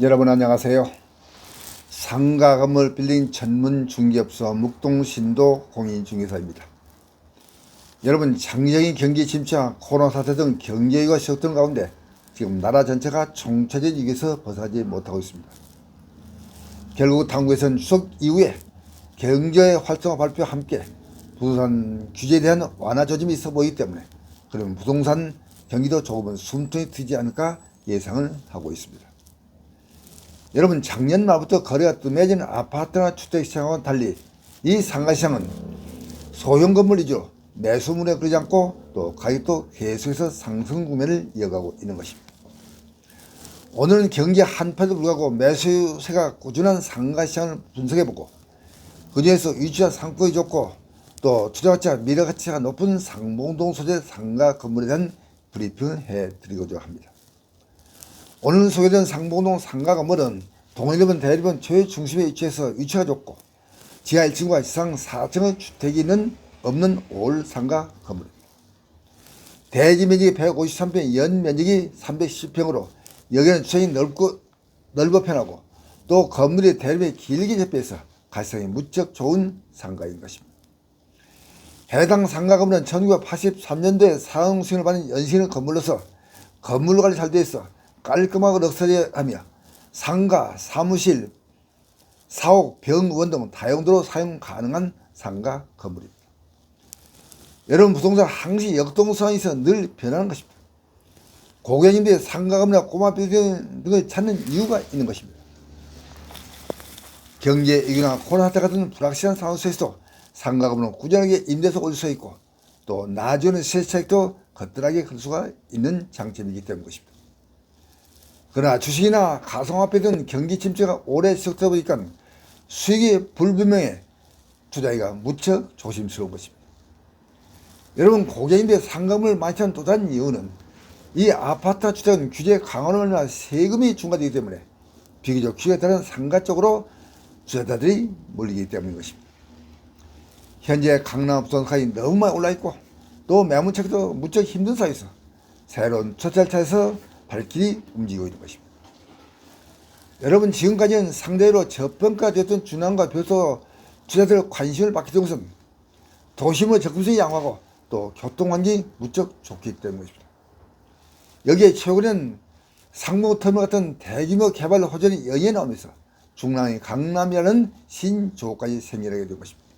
여러분 안녕하세요. 상가 건물 빌딩 전문 중개업소 묵동신도 공인중개사입니다. 여러분 장기적인 경기 침체와 코로나 사태 등 경제 위기가 시작되는 가운데 지금 나라 전체가 총체적인 위기에서 벗어나지 못하고 있습니다. 결국 당국에서는 추석 이후에 경제 활성화 발표와 함께 부동산 규제에 대한 완화 조짐이 있어 보이기 때문에 그러면 부동산 경기도 조금은 숨통이 트지 않을까 예상을 하고 있습니다. 여러분 작년 말부터 거래가 뜸해진 아파트나 주택시장과는 달리 이 상가시장은 소형 건물 위주로 매수문에 그러지 않고 또 가격도 계속해서 상승 구매를 이어가고 있는 것입니다. 오늘은 경기 한파에도 불구하고 매수세가 꾸준한 상가시장을 분석해보고 그중에서 위치와 상권이 좋고 또 투자가치와 미래가치가 높은 상봉동 소재 상가 건물에 대한 브리핑을 해드리고자 합니다. 오늘 소개된 상봉동 상가 건물은 동해일본 대일본 최중심에 위치해서 위치가 좋고 지하 1층과 지상 4층의 주택이 있는 없는 올 상가 건물입니다. 대지 면적이 153평, 연 면적이 310평으로 여기는 주택이 넓고 넓어 편하고 또 건물이 대립에 길게 접해서 가시성이 무척 좋은 상가인 것입니다. 해당 상가 건물은 1983년도에 사용 승인을 받은 연식의 건물로서 건물 관리 잘 되어 있어 깔끔하고 럭셔리하며 상가, 사무실, 사옥, 병원 등 다용도로 사용 가능한 상가 건물입니다. 여러분 부동산 항시 역동성이 있어 늘 변하는 것입니다. 고객님들이 상가 건물이나 꼬마 빌딩 등을 찾는 이유가 있는 것입니다. 경제 위기나 코로나 사태 같은 불확실한 상황 속에서도 상가 건물은 꾸준하게 임대서 올릴 수 있고 또 나중에는 세차익도 거뜬하게 클 수가 있는 장점이기 때문 것입니다. 그러나 주식이나 가상화폐 등 경기 침체가 오래 지속되다 보니까 수익이 불분명해 투자하기가 무척 조심스러운 것입니다. 여러분 고객인데 상금을 찾는 또 다른 이유는 이 아파트 주택은 규제 강화로 인한 세금이 중과되기 때문에 비교적 규제에 따른 상가 쪽으로 투자자들이 몰리기 때문인 것입니다. 현재 강남 부동산이 너무 많이 올라 있고 또 매물책도 무척 힘든 사이에서 새로운 투자차에서 발길이 움직이고 있는 것입니다. 여러분 지금까지는 상대로 저평가됐던 준항과 별도 투자들 관심을 받게 된 것은 도심의 접근성이 양호하고 또 교통환경이 무척 좋기 때문입니다. 여기에 최근엔 상무터미널 같은 대규모 개발 호전이 연이어 나오면서 중랑의 강남이라는 신조까지 생겨나게 된 것입니다.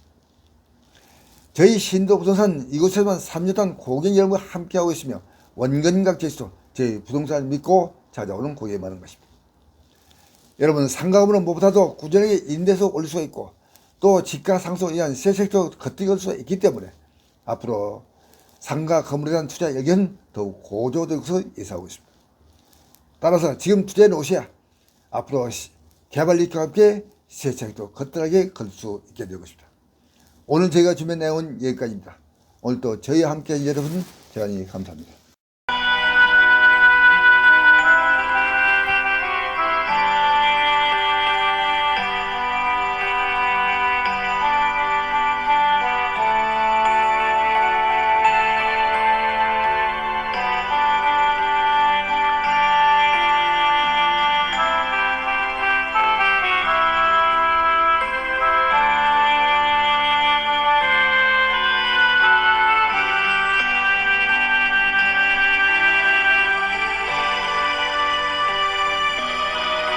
저희 신도 부동산 이곳에서만 3년 동안 고객 여러분과 함께하고 있으며 원근각 제시도 저희 부동산을 믿고 찾아오는 고객이 많은 것입니다. 여러분 상가금은 무엇보다도 꾸준하게 임대서 올릴 수가 있고 또 지가 상승에 의한 세색도 겉뜨길 수가 있기 때문에 앞으로 상가 건물에 대한 투자 의견 더욱 고조될 것으로 예상하고 있습니다. 따라서 지금 투자해 놓으셔야 앞으로 개발 이익과 함께 세차익도 거뜬하게 걸 수 있게 될 것입니다. 오늘 저희가 준비한 내용은 여기까지입니다. 오늘도 저희와 함께한 여러분 대단히 감사합니다.